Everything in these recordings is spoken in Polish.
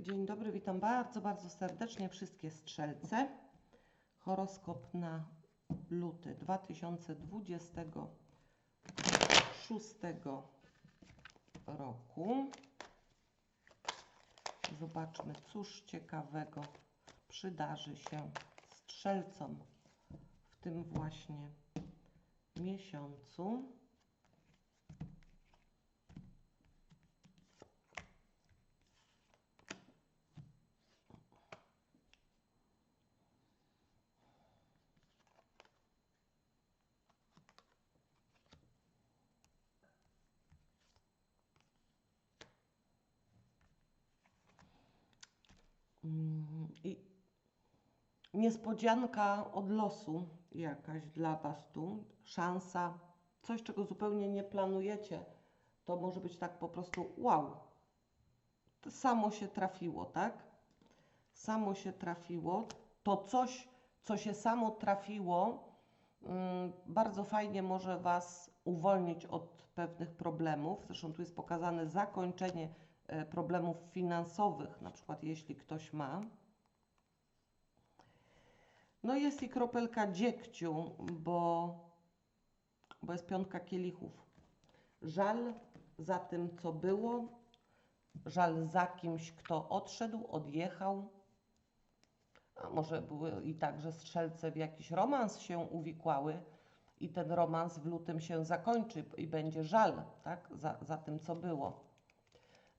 Dzień dobry, witam bardzo, bardzo serdecznie wszystkie strzelce. Horoskop na luty 2026 roku. Zobaczmy, cóż ciekawego przydarzy się strzelcom w tym właśnie miesiącu. I niespodzianka od losu jakaś dla Was tu, szansa, coś czego zupełnie nie planujecie. To może być tak po prostu wow. To samo się trafiło, tak? Samo się trafiło. To coś, co się samo trafiło, mm, bardzo fajnie może Was uwolnić od pewnych problemów. Zresztą tu jest pokazane zakończenie problemów finansowych, na przykład jeśli ktoś ma. No jest i kropelka dziegciu, bo, bo jest piątka kielichów. Żal za tym, co było, żal za kimś, kto odszedł, odjechał. A może były i tak, że strzelce w jakiś romans się uwikłały i ten romans w lutym się zakończy i będzie żal tak, za, za tym, co było.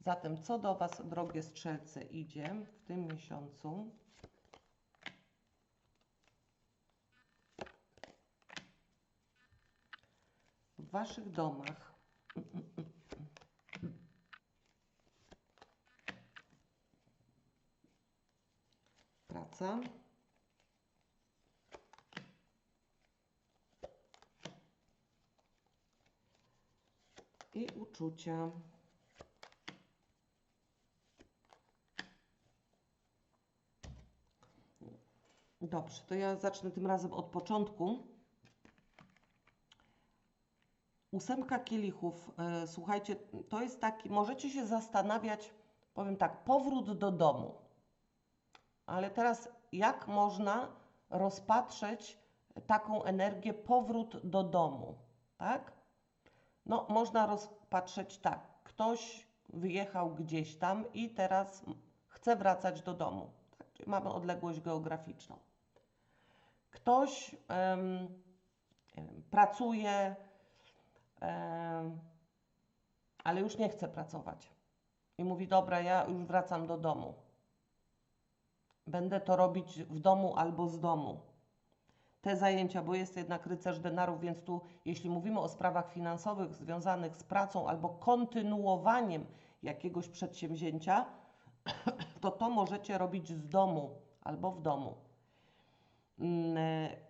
Zatem, co do Was, drogie strzelce, idzie w tym miesiącu? W Waszych domach. Praca. I uczucia. Dobrze, to ja zacznę tym razem od początku. Ósemka kielichów, e, słuchajcie, to jest taki, możecie się zastanawiać, powiem tak, powrót do domu. Ale teraz jak można rozpatrzeć taką energię powrót do domu, tak? No, można rozpatrzeć tak, ktoś wyjechał gdzieś tam i teraz chce wracać do domu. Tak? Czyli mamy odległość geograficzną. Ktoś wiem, pracuje, em, ale już nie chce pracować. I mówi: Dobra, ja już wracam do domu. Będę to robić w domu albo z domu. Te zajęcia, bo jest jednak rycerz denarów, więc tu, jeśli mówimy o sprawach finansowych związanych z pracą albo kontynuowaniem jakiegoś przedsięwzięcia, to to możecie robić z domu albo w domu. Mm, e,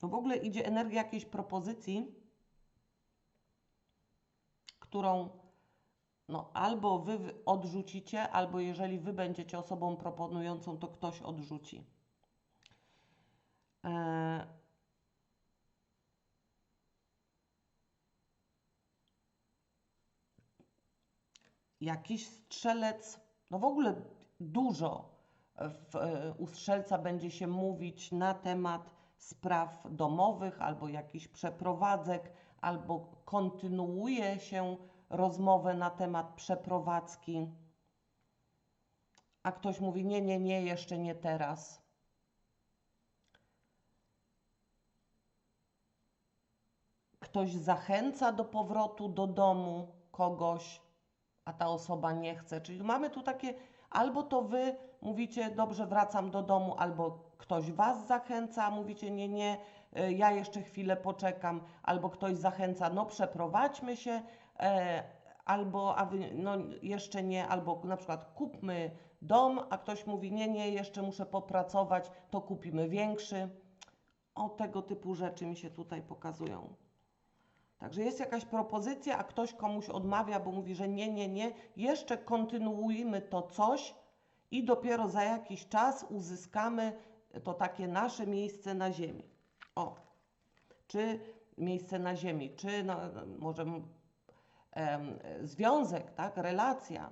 To w ogóle idzie energia jakiejś propozycji, którą no, albo wy wy odrzucicie, albo jeżeli wy będziecie osobą proponującą, to ktoś odrzuci. E... Jakiś strzelec, no w ogóle dużo w, e, u strzelca będzie się mówić na temat spraw domowych albo jakichś przeprowadzek, albo kontynuuje się rozmowę na temat przeprowadzki, a ktoś mówi: Nie, nie, nie, jeszcze nie teraz. Ktoś zachęca do powrotu do domu kogoś, a ta osoba nie chce. Czyli mamy tu takie, albo to wy mówicie, dobrze, wracam do domu, albo ktoś was zachęca, mówicie, nie, nie, ja jeszcze chwilę poczekam, albo ktoś zachęca, no przeprowadźmy się, e, albo a wy, no jeszcze nie, albo na przykład kupmy dom, a ktoś mówi, nie, nie, jeszcze muszę popracować, to kupimy większy. O tego typu rzeczy mi się tutaj pokazują. Także jest jakaś propozycja, a ktoś komuś odmawia, bo mówi, że nie, nie, nie, jeszcze kontynuujmy to coś i dopiero za jakiś czas uzyskamy to takie nasze miejsce na ziemi. O, czy miejsce na ziemi, czy no, może em, związek, tak, relacja,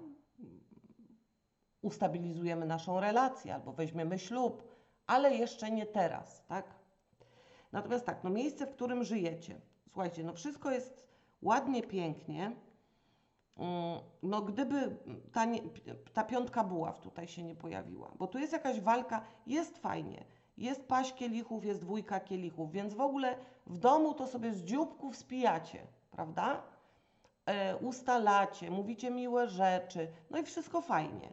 ustabilizujemy naszą relację albo weźmiemy ślub, ale jeszcze nie teraz, tak? Natomiast tak, no miejsce, w którym żyjecie. Słuchajcie, no wszystko jest ładnie, pięknie. Mm, No gdyby ta, nie, ta piątka buław tutaj się nie pojawiła, bo tu jest jakaś walka, jest fajnie, jest paść kielichów, jest dwójka kielichów, więc w ogóle w domu to sobie z dzióbków spijacie, prawda? E, ustalacie, mówicie miłe rzeczy, no i wszystko fajnie.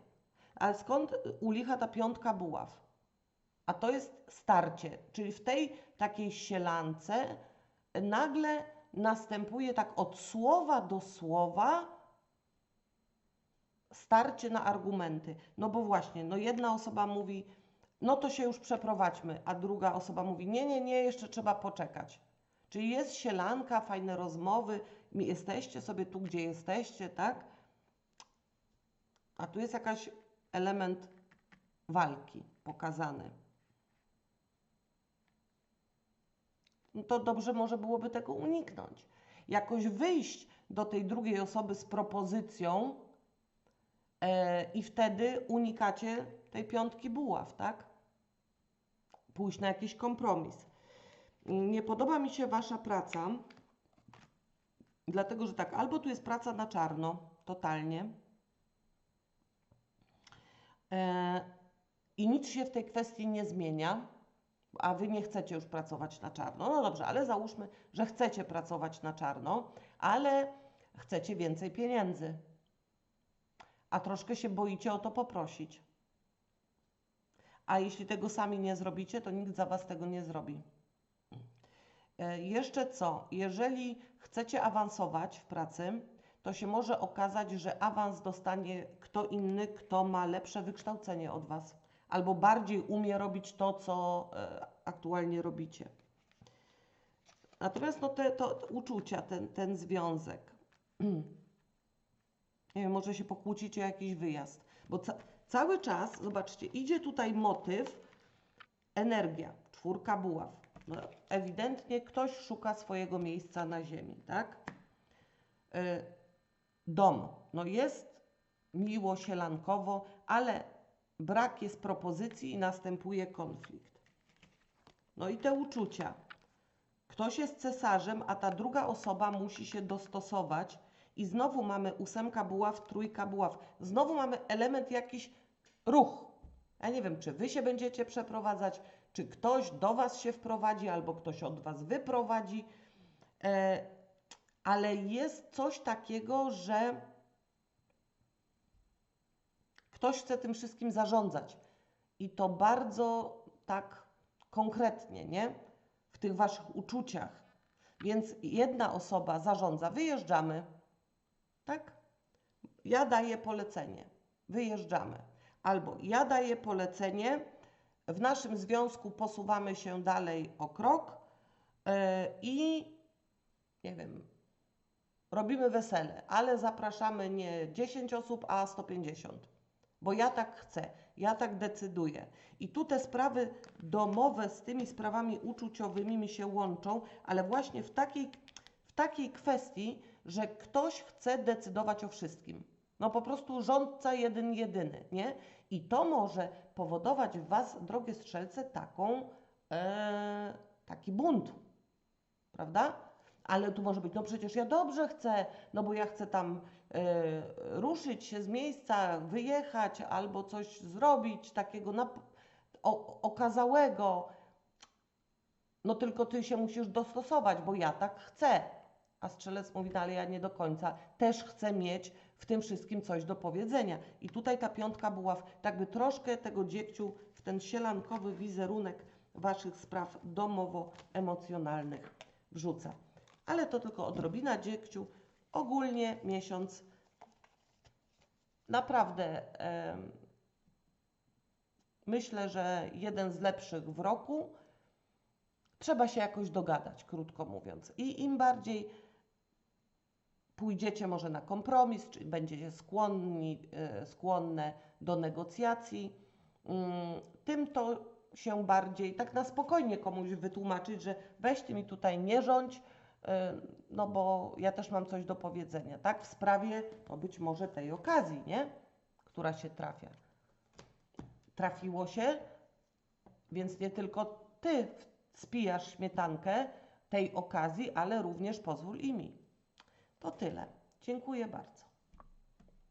Ale skąd u licha ta piątka buław? A to jest starcie, czyli w tej takiej sielance nagle następuje tak od słowa do słowa starcie na argumenty. No bo właśnie, no jedna osoba mówi, no to się już przeprowadźmy, a druga osoba mówi, nie, nie, nie, jeszcze trzeba poczekać. Czyli jest sielanka, fajne rozmowy, jesteście sobie tu, gdzie jesteście, tak? A tu jest jakiś element walki pokazany. To dobrze może byłoby tego uniknąć. Jakoś wyjść do tej drugiej osoby z propozycją e, i wtedy unikacie tej piątki buław, tak? Pójść na jakiś kompromis. Nie podoba mi się Wasza praca, dlatego że tak, albo tu jest praca na czarno, totalnie, e, i nic się w tej kwestii nie zmienia, a Wy nie chcecie już pracować na czarno. No dobrze, ale załóżmy, że chcecie pracować na czarno, ale chcecie więcej pieniędzy, a troszkę się boicie o to poprosić. A jeśli tego sami nie zrobicie, to nikt za Was tego nie zrobi. E, Jeszcze co? Jeżeli chcecie awansować w pracy, to się może okazać, że awans dostanie kto inny, kto ma lepsze wykształcenie od Was, albo bardziej umie robić to, co e, aktualnie robicie. Natomiast no te to, uczucia, ten, ten związek. Nie wiem, może się pokłócić o jakiś wyjazd, bo ca cały czas, zobaczcie, idzie tutaj motyw, energia, czwórka buław. No, ewidentnie ktoś szuka swojego miejsca na ziemi, tak? Y, dom. No jest miło, sielankowo, ale brak jest propozycji i następuje konflikt. No i te uczucia. Ktoś jest cesarzem, a ta druga osoba musi się dostosować i znowu mamy ósemka buław, trójka buław. Znowu mamy element jakiś ruch. Ja nie wiem, czy wy się będziecie przeprowadzać, czy ktoś do was się wprowadzi, albo ktoś od was wyprowadzi. E, ale jest coś takiego, że ktoś chce tym wszystkim zarządzać. I to bardzo tak konkretnie, nie? W tych waszych uczuciach. Więc jedna osoba zarządza, wyjeżdżamy, tak? Ja daję polecenie, wyjeżdżamy. Albo ja daję polecenie, w naszym związku posuwamy się dalej o krok yy, i nie wiem, robimy wesele, ale zapraszamy nie 10 osób, a 150. Bo ja tak chcę, ja tak decyduję. I tu te sprawy domowe z tymi sprawami uczuciowymi mi się łączą, ale właśnie w takiej, w takiej kwestii, że ktoś chce decydować o wszystkim. No po prostu rządca jeden, jedyny, nie? I to może powodować w Was, drogie strzelce, taką, e, taki bunt, prawda? Ale tu może być, no przecież ja dobrze chcę, no bo ja chcę tam e, ruszyć się z miejsca, wyjechać albo coś zrobić takiego nap- o, okazałego. No tylko ty się musisz dostosować, bo ja tak chcę. A strzelec mówi, no ale ja nie do końca też chcę mieć w tym wszystkim coś do powiedzenia. I tutaj ta piątka buław, tak by troszkę tego dziegciu w ten sielankowy wizerunek waszych spraw domowo-emocjonalnych wrzuca. Ale to tylko odrobina dziegciu. Ogólnie miesiąc naprawdę em, myślę, że jeden z lepszych w roku. Trzeba się jakoś dogadać, krótko mówiąc. I im bardziej pójdziecie może na kompromis, czy będziecie skłonni, e, skłonne do negocjacji, mm, tym to się bardziej tak na spokojnie komuś wytłumaczyć, że weź ty mi tutaj nie rządź, e, no bo ja też mam coś do powiedzenia, tak? W sprawie, no być może tej okazji, nie? Która się trafia. Trafiło się, więc nie tylko ty spijasz śmietankę tej okazji, ale również pozwól i mi. To tyle. Dziękuję bardzo.